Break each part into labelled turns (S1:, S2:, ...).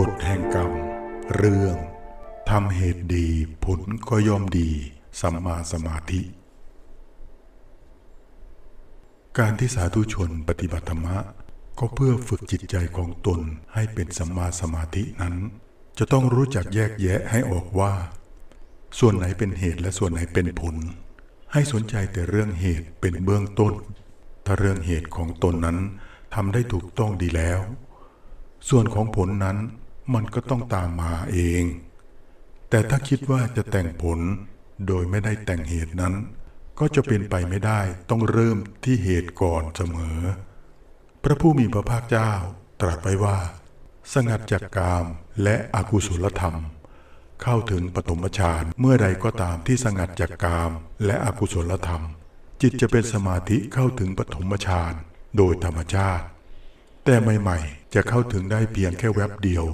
S1: กฎแห่งกรรม เรื่องทำเหตุดีผลก็ย่อมดีสัมมาสมาธิ การที่สาธุชนปฏิบัติธรรมะ ก็เพื่อฝึกจิตใจของตนให้เป็นสัมมาสมาธินั้น จะต้องรู้จักแยกแยะให้ออกว่า ส่วนไหนเป็นเหตุและส่วนไหนเป็นผล ให้สนใจแต่เรื่องเหตุเป็นเบื้องต้น ถ้าเรื่องเหตุของตนนั้นทำได้ถูกต้องดีแล้ว ส่วนของผลนั้น มันก็ต้องตามมาเอง แต่ถ้าคิดว่าจะแต่งผลโดยไม่ได้แต่งเหตุนั้น ก็จะเป็นไปไม่ได้ต้องเริ่มที่เหตุก่อนเสมอ พระผู้มีพระภาคเจ้าตรัสไว้ว่า สงัดจากกามและอกุศลธรรม เข้าถึงปฐมฌานเมื่อใดก็ตามที่สงัดจากกามและอกุศลธรรม จิตจะเป็นสมาธิเข้าถึงปฐมฌานโดยธรรมชาติ แต่ใหม่ๆ จะเข้าถึงได้เพียงแค่แวบเดียว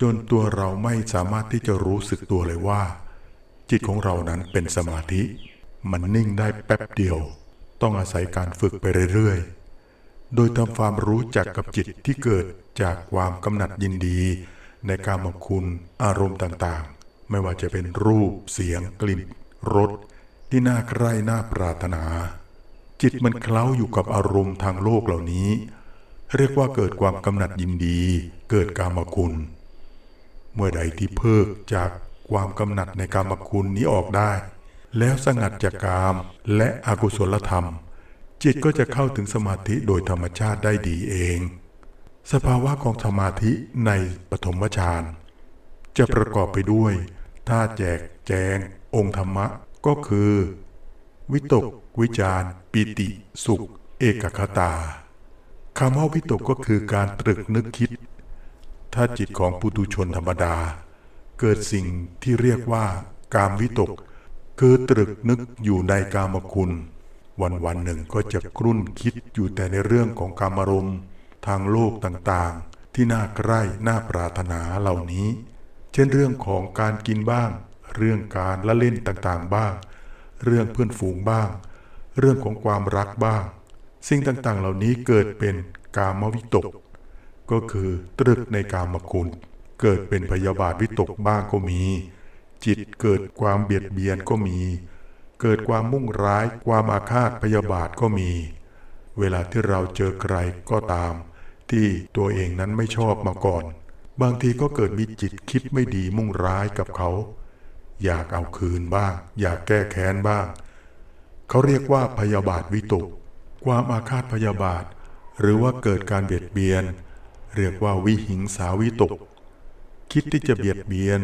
S1: จนตัวเราไม่สามารถที่จะรู้สึกตัวเลยว่า จิตของเรานั้นเป็นสมาธิ มันนิ่งได้แป๊บเดียว ต้องอาศัยการฝึกไปเรื่อยๆ โดยทำความรู้จักกับจิตที่เกิดจากความกำหนัดยินดี ในการมคุณอารมณ์ต่างๆ ไม่ว่าจะเป็นรูปเสียง กลิ่นรสที่น่าใคร่น่าปรารถนา จิตมันเคล้าอยู่กับอารมณ์ทางโลกเหล่านี้ เรียกว่าเกิดความกำหนัดยินดี เกิดกามคุณ เมื่อใดที่เพิกจากความกำหนัดในกามคุณนี้ออกได้ แล้วสงัดจากกามและอกุศลธรรม จิตก็จะเข้าถึงสมาธิโดยธรรมชาติได้ดีเอง สภาวะของสมาธิในปฐมฌานจะประกอบไปด้วยท่าแจกแจง องค์ธรรมะก็คือ วิตก วิจารปิติ สุข เอกคตาคำว่าวิตกก็คือการตรึกนึกคิด ถ้าจิตของปุถุชนธรรมดา เกิดสิ่งที่เรียกว่า กามวิตก คือตรึกนึกอยู่ในกามคุณ วันวันหนึ่งก็จะกรุ่นคิดอยู่แต่ในเรื่องของกามารมณ์ ทางโลกต่างๆ ที่น่าใกล้น่าปรารถนาเหล่านี้ เช่นเรื่องของการกินบ้าง เรื่องการละเล่นต่างๆบ้าง เรื่องเพื่อนฝูงบ้าง เรื่องของความรักบ้าง สิ่งต่างๆ เหล่านี้เกิดเป็นกามวิตก ก็คือตรึกในกามคุณ เกิดเป็นพยาบาทวิตกบ้างก็มี จิตเกิดความเบียดเบียนก็มี เกิดความมุ่งร้าย ความอาฆาตพยาบาทก็มี เวลาที่เราเจอใครก็ตาม ที่ตัวเองนั้นไม่ชอบมาก่อน บางทีก็เกิดมีจิตคิดไม่ดีมุ่งร้ายกับเขา อยากเอาคืนบ้าง อยากแก้แค้นบ้าง เขาเรียกว่าพยาบาทวิตก ความอาฆาตพยาบาท หรือว่าเกิดการเบียดเบียน เรียกว่าวิหิงสาวิตก คิดที่จะเบียดเบียน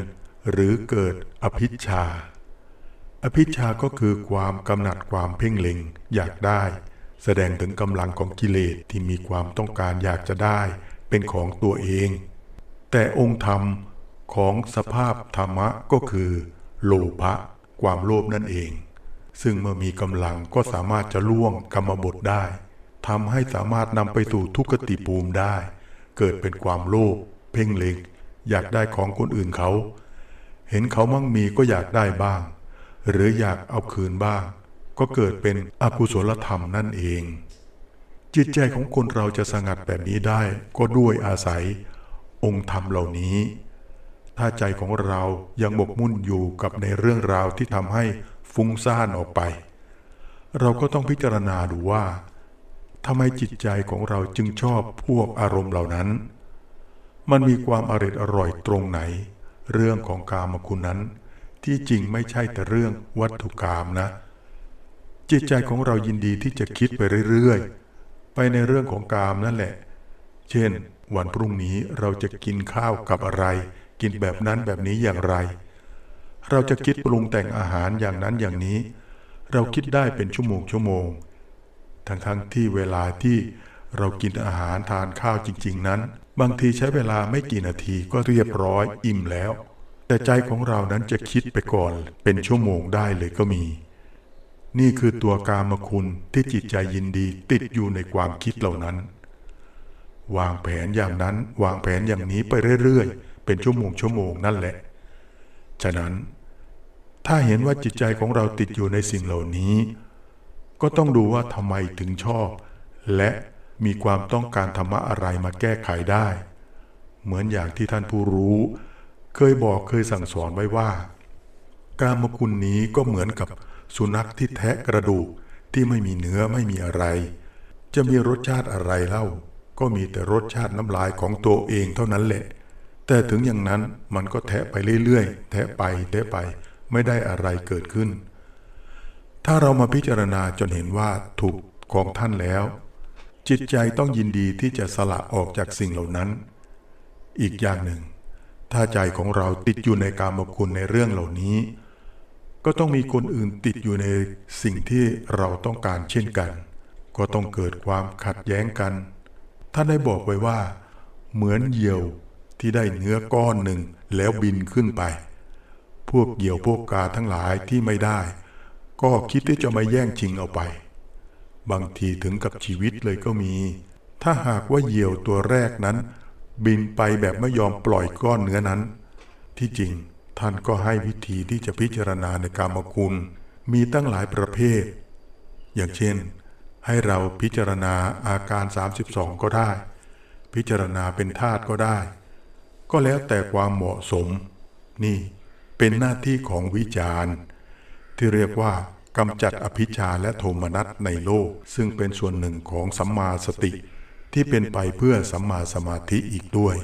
S1: หรือเกิดอภิชา อภิชาก็คือความกำหนัดความเพ่งเล็งอยากได้ แสดงถึงกำลังของกิเลสที่มีความต้องการอยากจะได้เป็นของตัวเอง แต่องค์ธรรมของสภาพธรรมะก็คือ โลภะความโลภนั่นเอง ซึ่งเมื่อมีกำลังก็สามารถจะล่วงกรรมบทได้ทำให้สามารถนำไปสู่ทุกขติภูมิได้ เกิดเป็นความโลภเพ่งเล็ง อยากได้ของคนอื่นเขา เห็นเขามั่งมีก็อยากได้บ้าง หรืออยากเอาคืนบ้าง ก็เกิดเป็นอกุศลธรรมนั่นเอง จิตใจของคนเราจะสงัดแบบนี้ได้ก็ด้วยอาศัย องค์ธรรมเหล่านี้ ถ้าใจของเรายังบกมุ่นอยู่กับในเรื่องราวที่ทำให้ฟุ้งซ่านออกไป เราก็ต้องพิจารณาดูว่า ทำไมจิตใจของเราจึงชอบพวกอารมณ์เหล่านั้น มันมีความอร่อยอร่อยตรงไหน เรื่องของกามคุณนั้น ที่จริงไม่ใช่แต่เรื่องวัตถุกรรมนะ จิตใจของเรายินดีที่จะคิดไปเรื่อยๆ ไปในเรื่องของกามนั่นแหละ เช่น วันพรุ่งนี้เราจะกินข้าวกับอะไร กินแบบนั้นแบบนี้อย่างไร เราจะคิดปรุงแต่งอาหารอย่างนั้นอย่างนี้ เราคิดได้เป็นชั่วโมงชั่วโมง ทั้งๆทที่เวลาที่เรากินอาหารทานข้าวจริง ๆ นั้น บางทีใช้เวลาไม่กี่นาทีก็เรียบร้อยอิ่มแล้ว แต่ใจของเรานั้นจะคิดไปก่อนเป็นชั่วโมงได้เลยก็มี นี่คือตัวกามคุณที่จิตใจยินดีติดอยู่ในความคิดเหล่านั้น วางแผนอย่างนั้นวางแผนอย่างนี้ไปเรื่อยๆ เป็นชั่วโมงชั่วโมงนั่นแหละ ฉะนั้น ถ้าเห็นว่าจิตใจของเราติดอยู่ในสิ่งเหล่านี้ ก็ต้องดูว่าทำไมถึงชอบ และมีความต้องการธรรมะอะไรมาแก้ไขได้ เหมือนอย่างที่ท่านผู้รู้ เคยบอกเคยสั่งสอนไว้ว่า การมคุณนี้ก็เหมือนกับสุนัขที่แทะกระดูกที่ไม่มีเนื้อไม่มีอะไร จะมีรสชาติอะไรเล่า ก็มีแต่รสชาติน้ำลายของตัวเองเท่านั้นแหละ แต่ถึงอย่างนั้นมันก็แทะไปเรื่อยๆ แทะไปแทะไปไม่ได้อะไรเกิดขึ้น ถ้าเรามาพิจารณาจนเห็นว่าถูกของท่านแล้ว จิตใจต้องยินดีที่จะสละออกจากสิ่งเหล่านั้น อีกอย่างหนึ่ง ถ้าใจของเราติดอยู่ในกามคุณในเรื่องเหล่านี้ ก็ต้องมีคนอื่นติดอยู่ในสิ่งที่เราต้องการเช่นกัน ก็ต้องเกิดความขัดแย้งกัน ท่านได้บอกไว้ว่า เหมือนเหยี่ยวที่ได้เนื้อก้อนหนึ่งแล้วบินขึ้นไป พวกเหยี่ยวพวกกาทั้งหลายที่ไม่ได้ ก็คิดที่จะมาแย่งชิงเอาไป บางทีถึงกับชีวิตเลยก็มี ถ้าหากว่าเหยี่ยวตัวแรกนั้น บินไปแบบไม่ยอมปล่อยก้อนเนื้อนั้น ที่จริงท่านก็ให้วิธีที่จะพิจารณาในกามคุณมีตั้งหลายประเภท อย่างเช่น ให้เราพิจารณาอาการ 32 ก็ได้ พิจารณาเป็นธาตุก็ได้ ก็แล้วแต่ความเหมาะสม นี่เป็นหน้าที่ของวิจารณ์ ที่เรียกว่า กำจัดอภิชาและโทมนัสในโลก ซึ่งเป็นส่วนหนึ่งของสัมมาสติ ที่เป็นไปเพื่อสัมมาสมาธิอีกด้วย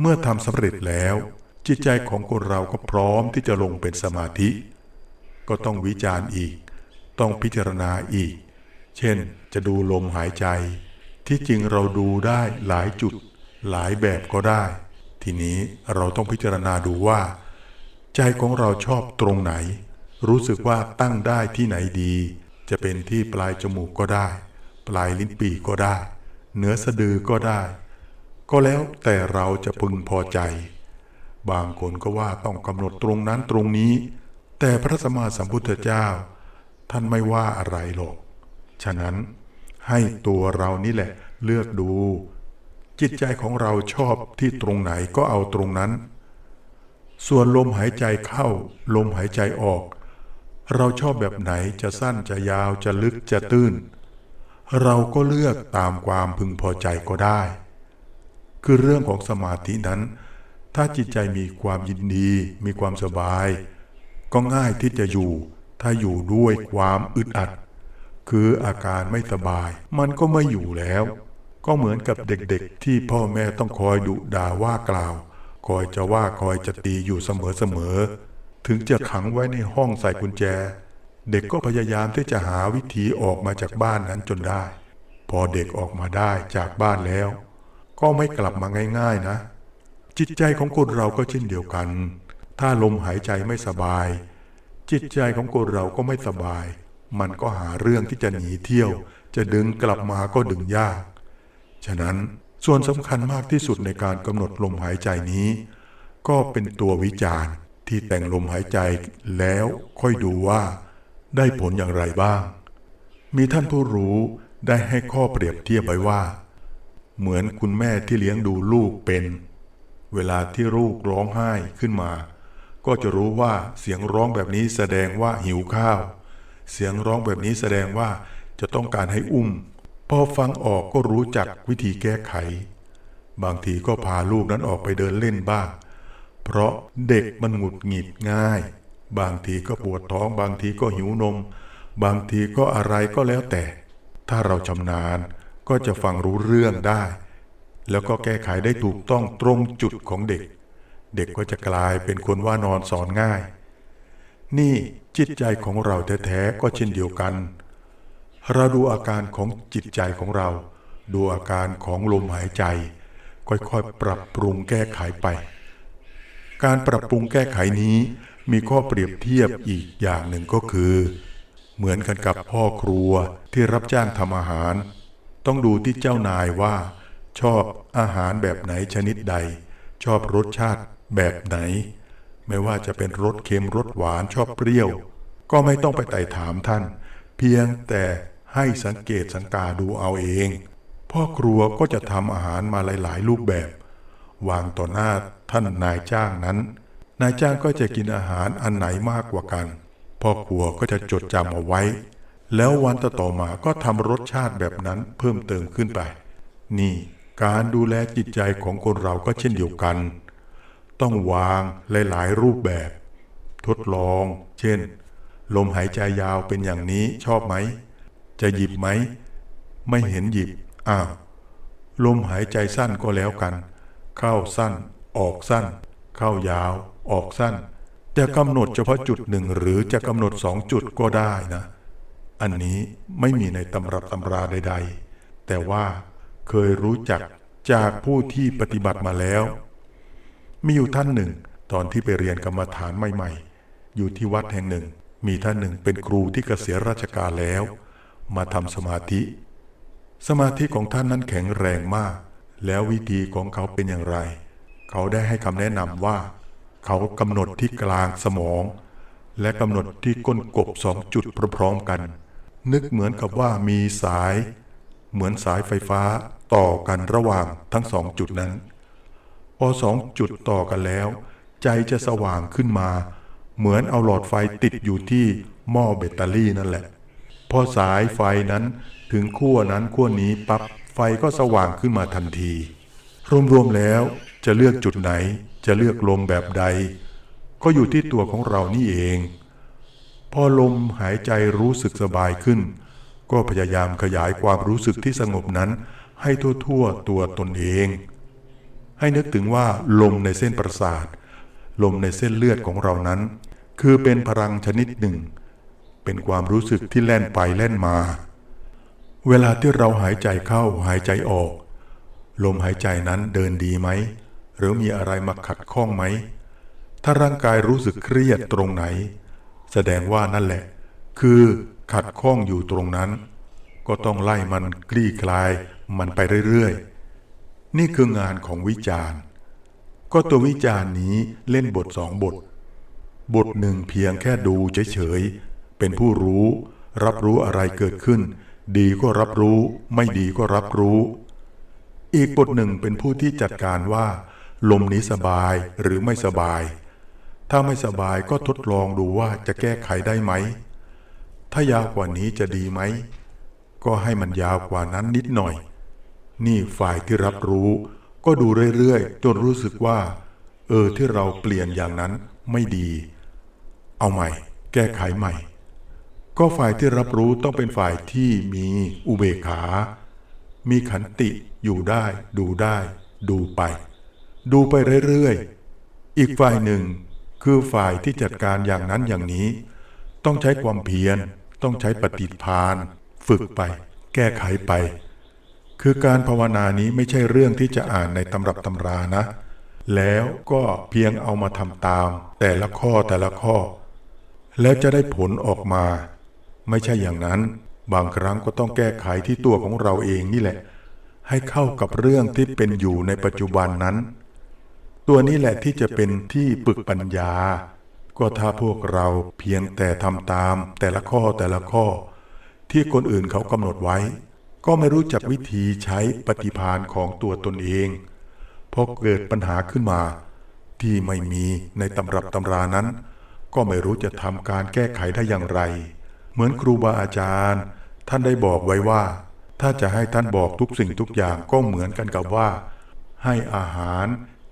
S1: เมื่อทำสำเร็จแล้ว จิตใจของคนเราก็พร้อมที่จะลงเป็นสมาธิ ก็ต้องวิจารณ์อีก ต้องพิจารณาอีก เช่น จะดูลมหายใจ ที่จริงเราดูได้หลายจุด หลายแบบก็ได้ ทีนี้เราต้องพิจารณาดูว่า ใจของเราชอบตรงไหน รู้สึกว่าตั้งได้ที่ไหนดี จะเป็นที่ปลายจมูกก็ได้ ปลายลิ้นปีก็ได้ เหนือสะดือก็ได้ ก็แล้วแต่เราจะพึงพอใจ บางคนก็ว่าต้องกำหนดตรงนั้นตรงนี้ แต่พระสมมาสัมพุทธเจ้า ท่านไม่ว่าอะไรหรอก ฉะนั้นให้ตัวเรานี่แหละเลือกดู จิตใจของเราชอบที่ตรงไหนก็เอาตรงนั้น ส่วนลมหายใจเข้า ลมหายใจออก เราชอบแบบไหนจะสั้นจะยาวจะลึกจะตื้น เราก็เลือกตามความพึงพอใจก็ได้ คือเรื่องของสมาธินั้น ถ้าจิตใจมีความยินดี มีความสบาย ก็ง่ายที่จะอยู่ ถ้าอยู่ด้วยความอึดอัด คืออาการไม่สบาย มันก็ไม่อยู่แล้ว ก็เหมือนกับเด็กๆ ที่พ่อแม่ต้องคอยดุด่าว่ากล่าว คอยจะว่าคอยจะตีอยู่เสมอๆ ถึงจะขังไว้ในห้องใส่กุญแจ เด็กก็พยายามที่จะหาวิธีออกมาจากบ้านนั้นจนได้ พอเด็กออกมาได้จากบ้านแล้ว ก็ไม่กลับมาง่าย ๆนะ จิตใจของคนเราก็เช่นเดียวกัน ถ้าลมหายใจไม่สบาย จิตใจของคนเราก็ไม่สบาย มันก็หาเรื่องที่จะหนีเที่ยว จะดึงกลับมาก็ดึงยาก ฉะนั้นส่วนสำคัญมากที่สุดในการกำหนดลมหายใจนี้ ก็เป็นตัววิจารณ์ ที่แต่งลมหายใจแล้วค่อยดูว่า ได้ผลอย่างไรบ้าง มีท่านผู้รู้ได้ให้ข้อเปรียบเทียบไว้ว่า เหมือนคุณแม่ที่เลี้ยงดูลูกเป็น เวลาที่ลูกร้องไห้ขึ้นมา ก็จะรู้ว่าเสียงร้องแบบนี้แสดงว่าหิวข้าว เสียงร้องแบบนี้แสดงว่าจะต้องการให้อุ้ม พอฟังออกก็รู้จักวิธีแก้ไข บางทีก็พาลูกนั้นออกไปเดินเล่นบ้าง เพราะเด็กมันหงุดหงิดง่าย บางทีก็ปวดท้อง บางทีก็หิวนม บางทีก็อะไรก็แล้วแต่ ถ้าเราชำนาญก็จะฟังรู้เรื่องได้ แล้วก็แก้ไขได้ถูกต้องตรงจุดของเด็ก เด็กก็จะกลายเป็นคนว่านอนสอนง่าย นี่จิตใจของเราแท้ๆก็เช่นเดียวกันเราดูอาการของจิตใจของเรา ดูอาการของลมหายใจ ค่อยๆ ปรับปรุงแก้ไขไป การปรับปรุงแก้ไขนี้มีข้อเปรียบเทียบอีกอย่างหนึ่งก็คือ เหมือนกันกับพ่อครัวที่รับจ้างทำอาหาร ต้องดูที่เจ้านายว่า ชอบอาหารแบบไหนชนิดใด ชอบรสชาติแบบไหน ไม่ว่าจะเป็นรสเค็มรสหวานชอบเปรี้ยว ก็ไม่ต้องไปไต่ถามท่าน เพียงแต่ให้สังเกตสังกาดูเอาเอง พ่อครัวก็จะทำอาหารมาหลาย ๆ รูปแบบ วางต่อหน้าท่านนายจ้างนั้น นายจ้างก็จะกินอาหารอันไหนมากกว่ากันพ่อครัวก็จะจดจำเอาไว้ แล้ววันต่อๆมาก็ทำรสชาติแบบนั้นเพิ่มเติมขึ้นไป นี่การดูแลจิตใจของคนเราก็เช่นเดียวกัน ต้องวางหลาย ๆ รูปแบบ ทดลอง เช่น ลมหายใจยาวเป็นอย่างนี้ชอบไหม จะหยิบไหม ไม่เห็นหยิบ อ้าว ลมหายใจสั้นก็แล้วกัน เข้าสั้น ออกสั้น เข้ายาว ออกสั้น จะกำหนดเฉพาะจุดหนึ่งหรือจะกำหนดสองจุดก็ได้นะ อันนี้ไม่มีในตำรับตำราใด ๆ แต่ว่าเคยรู้จักจากผู้ที่ปฏิบัติมาแล้ว มีอยู่ท่านหนึ่ง ตอนที่ไปเรียนกรรมฐานใหม่ ๆ อยู่ที่วัดแห่งหนึ่ง มีท่านหนึ่งเป็นครูที่เกษียณราชการแล้ว มาทำสมาธิ สมาธิของท่านนั้นแข็งแรงมาก แล้ววิธีของเขาเป็นอย่างไร เขาได้ให้คำแนะนำว่า เขากำหนดที่กลางสมอง และกำหนดที่ก้นกบสองจุดพร้อมๆกัน นึกเหมือนกับว่ามีสาย เหมือนสายไฟฟ้าต่อกันระหว่างทั้งสองจุดนั้น พอสองจุดต่อกันแล้ว ใจจะสว่างขึ้นมา เหมือนเอาหลอดไฟติดอยู่ที่หม้อแบตเตอรี่นั่นแหละ พอสายไฟนั้นถึงขั้วนั้นขั้วนี้ปับ๊บ ไฟก็สว่างขึ้นมาทันที รวมๆแล้วจะเลือกจุดไหนจะเลือกลมแบบใด ก็อยู่ที่ตัวของเรานี่เอง พอลมหายใจรู้สึกสบายขึ้น ก็พยายามขยายความรู้สึกที่สงบนั้น ให้ทั่วๆตัวตนเอง ให้นึกถึงว่าลมในเส้นประสาท ลมในเส้นเลือดของเรานั้น คือเป็นพลังชนิดหนึ่ง เป็นความรู้สึกที่แล่นไปแล่นมา เวลาที่เราหายใจเข้าหายใจออก ลมหายใจนั้นเดินดีไหม หรือมีอะไรมาขัดข้องไหม ถ้าร่างกายรู้สึกเครียดตรงไหน แสดงว่านั่นแหละ คือขัดข้องอยู่ตรงนั้น ก็ต้องไล่มันคลี่คลายมันไปเรื่อยๆ นี่คืองานของวิจารณ์ ก็ตัววิจารณ์นี้เล่นบทสองบท บทหนึ่งเพียงแค่ดูเฉยๆเป็นผู้รู้ รับรู้อะไรเกิดขึ้น ดีก็รับรู้ ไม่ดีก็รับรู้ อีกบทหนึ่งเป็นผู้ที่จัดการว่า ลมนี้สบายหรือไม่สบาย ถ้าไม่สบายก็ทดลองดูว่าจะแก้ไขได้ไหม ถ้ายาวกว่านี้จะดีไหม ก็ให้มันยาวกว่านั้นนิดหน่อย นี่ฝ่ายที่รับรู้ ก็ดูเรื่อยๆ จนรู้สึกว่า เออที่เราเปลี่ยนอย่างนั้นไม่ดี เอาใหม่ แก้ไขใหม่ ก็ฝ่ายที่รับรู้ต้องเป็นฝ่ายที่มีอุเบกขา มีขันติอยู่ได้ ดูได้ ดูไป ดูไปเรื่อยๆ อีกฝ่ายหนึ่ง คือฝ่ายที่จัดการอย่างนั้นอย่างนี้ ต้องใช้ความเพียร ต้องใช้ปฏิภาณ ฝึกไป แก้ไขไป คือการภาวนานี้ไม่ใช่เรื่องที่จะอ่านในตำรับตำรานะ แล้วก็เพียงเอามาทำตาม แต่ละข้อแต่ละข้อแล้วจะได้ผลออกมา ไม่ใช่อย่างนั้น บางครั้งก็ต้องแก้ไขที่ตัวของเราเองนี่แหละ ให้เข้ากับเรื่องที่เป็นอยู่ในปัจจุบันนั้น ตัวนี้แหละที่จะเป็นที่ปึกปัญญา ก็ถ้าพวกเราเพียงแต่ทำตาม แต่ละข้อแต่ละข้อ ที่คนอื่นเขากำหนดไว้ ก็ไม่รู้จักวิธีใช้ปฏิภาณของตัวตนเองพอเกิดปัญหาขึ้นมา ที่ไม่มีในตำรับตำรานั้น ก็ไม่รู้จะทำการแก้ไขได้อย่างไร เหมือนครูบาอาจารย์ ท่านได้บอกไว้ว่า ถ้าจะให้ท่านบอกทุกสิ่งทุกอย่างก็เหมือนกันกับว่า ให้อาหาร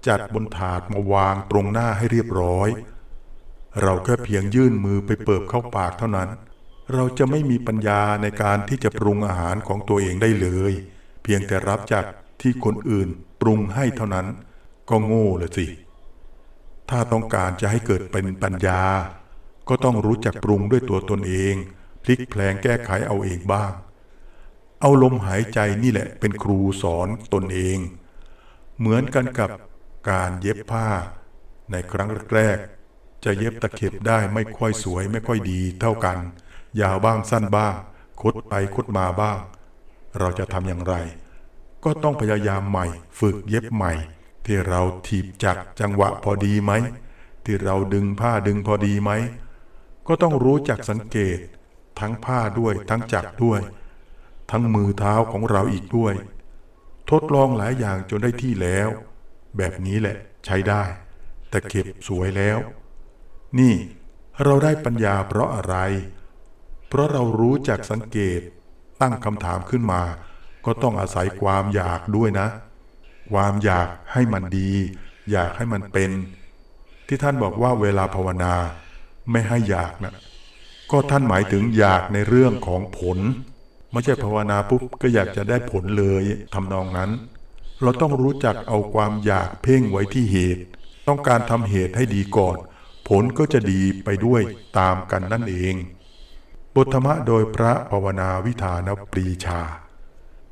S1: จัดบนถาดมาวางตรงหน้าให้เรียบร้อย เราแค่เพียงยื่นมือไปเปิบเข้าปากเท่านั้น เราจะไม่มีปัญญาในการที่จะปรุงอาหารของตัวเองได้เลย เพียงแต่รับจากที่คนอื่นปรุงให้เท่านั้น ก็โง่เลยสิ ถ้าต้องการจะให้เกิดเป็นปัญญา ก็ต้องรู้จักปรุงด้วยตัวตนเอง พลิกแพลงแก้ไขเอาเองบ้าง เอาลมหายใจนี่แหละเป็นครูสอนตนเอง เหมือนกันกับการเย็บผ้า ในครั้งแรกจะเย็บตะเข็บได้ไม่ค่อยสวยไม่ค่อยดีเท่ากัน ยาวบ้างสั้นบ้าง คดไปคดมาบ้าง เราจะทำอย่างไร ก็ต้องพยายามใหม่ ฝึกเย็บใหม่ ที่เราถีบจักรจังหวะพอดีไหม ที่เราดึงผ้าดึงพอดีไหม ก็ต้องรู้จักสังเกต ทั้งผ้าด้วยทั้งจักรด้วย ทั้งมือเท้าของเราอีกด้วย ทดลองหลายอย่างจนได้ที่แล้ว แบบนี้แหละใช้ได้ แต่เก็บสวยแล้ว นี่เราได้ปัญญาเพราะอะไร เพราะเรารู้จักสังเกต ตั้งคำถามขึ้นมา ก็ต้องอาศัยความอยากด้วยนะ ความอยากให้มันดี อยากให้มันเป็น ที่ท่านบอกว่าเวลาภาวนา ไม่ให้อยากนะก็ท่านหมายถึงอยากในเรื่องของผล ไม่ใช่ภาวนาปุ๊บก็อยากจะได้ผลเลยทำนองนั้น เราต้องรู้จักเอาความอยากเพ่งไว้ที่เหตุ ต้องการทำเหตุให้ดีก่อน ผลก็จะดีไปด้วยตามกันนั่นเอง บทธรรมะโดยพระภาวนาวิธานปรีชา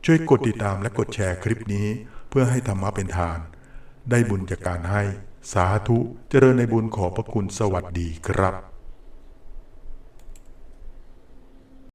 S1: ช่วยกดติดตามและกดแชร์คลิปนี้ เพื่อให้ธรรมะเป็นทาน ได้บุญจากการให้ สาธุเจริญในบุญขอบพระคุณสวัสดีครับ